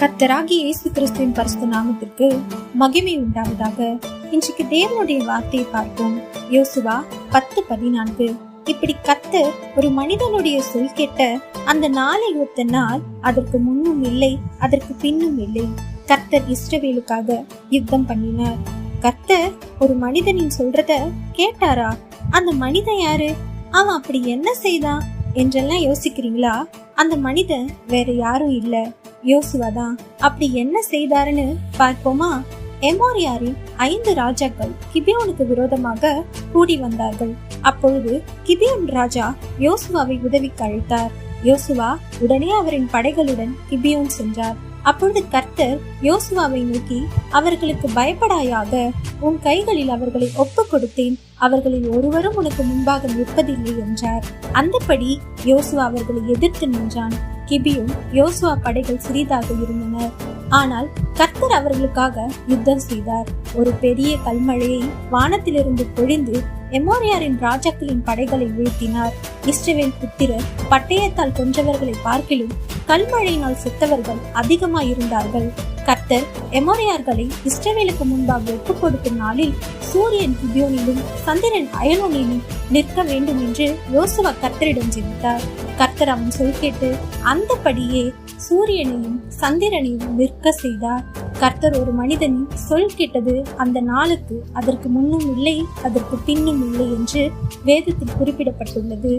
கர்த்தராகிய இயேசு கிறிஸ்துவின் பரிசு நாமத்திற்கு மகிமை உண்டாவதாக. இன்றைக்கு தேவனுடைய வார்த்தையை பார்ப்போம். யோசுவா பத்து பதினான்கு. இப்படி கத்து ஒரு மனிதனுடைய சொல் கேட்ட அந்த நாளை ஒத்த நாள் அதற்கு முன்னும் இல்லை அதற்கு பின்னும் இல்லை. கர்த்தர் இஸ்ரவேலுக்காக யுத்தம் பண்ணினார். கர்த்தர் ஒரு மனிதனின் சொல்றத கேட்டாரா? அந்த மனிதன் யாரு? அவன் அப்படி என்ன செய்தான்? என்றெல்லாம் யோசிக்கிறீங்களா? அந்த மனிதன் வேற யாரும் இல்லை. யோசுவா தான். அப்படி என்ன செய்தாருன்னு பார்ப்போமா? எமோரியாரின் ஐந்து ராஜாக்கள் கிபியோனுக்கு விரோதமாக கூடி வந்தார்கள். அப்பொழுது கிபியோன் ராஜா யோசுவாவை உதவிக்கு அழைத்தார். யோசுவா உடனே அவரின் படைகளுடன் கிபியோன் சென்றார். அப்பொழுது கர்த்தர் யோசுவாவை நோக்கி அவர்களுக்கு பயப்படாயாக உன் கைகளில் அவர்களை ஒப்புக் கொடுத்தேன். அவர்களில் ஒருவரும் உனக்கு முன்பாக நிற்பதில்லை என்றார். அந்தபடி யோசுவா அவர்களை எதிர்த்து நின்றான். கிபியும் யோசுவா படைகள் சிறிதாக இருந்தனர் ஆனால் கர்த்தர் அவர்களுக்காக யுத்தம் செய்தார். ஒரு பெரிய கல்மழையை வானத்திலிருந்து பொழிந்து எமோரியாரின் ராஜாக்களின் படைகளை வீழ்த்தினார். இஸ்ரவேல் புத்திரர் பட்டயத்தால் கொன்றவர்களை பார்க்கிலும் கல்மழையினால் செத்தவர்கள் அதிகமாயிருந்தார்கள். கர்த்தர் எமோரியார்களை இஸ்ரவேலுக்கு முன்பாக ஒப்புக் கொடுக்கும் நாளில் சூரியன் கிபியோனிலும் சந்திரன் அயனோனிலும் நிற்க வேண்டும் என்று யோசுவா கர்த்தரிடம் ஜெபித்தார். கர்த்தர் அவன் சொல் கேட்டு அந்தபடியே சூரியனையும் சந்திரனையும் நிற்க செய்தார். கர்த்தர் ஒரு மனிதனின் சொல் கேட்டது அந்த நாளுக்கு அதற்கு முன்னும் இல்லை அதற்கு பின்னும் இல்லை என்று வேதத்தில் குறிப்பிடப்பட்டுள்ளது.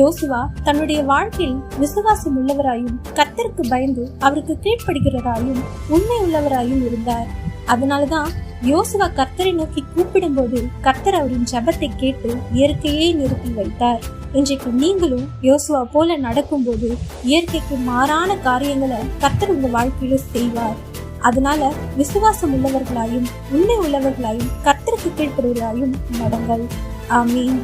யோசுவா தன்னுடைய வாழ்க்கையில் விசுவாசம் உள்ளவராயும் கர்த்தருக்கு பயந்து அவருக்கு கீழ்ப்படுகிறராயும் உண்மை உள்ளவராயும் இருந்தார். அதனாலதான் யோசுவா கர்த்தரை நோக்கி கூப்பிடும்போது கர்த்தர் அவரின் ஜபத்தை கேட்டு இயற்கையே நிறுத்தி வைத்தார். இன்றைக்கு நீங்களும் யோசுவா போல நடக்கும்போது இயற்கைக்கு மாறான காரியங்களை கர்த்தர் உங்க வாழ்க்கையில செய்வார். அதனால விசுவாசம் உள்ளவர்களாயும் உண்மை உள்ளவர்களாயும் கர்த்தருக்கு கீழ்ப்படுவதாயும் நடங்கள். ஆமீன்.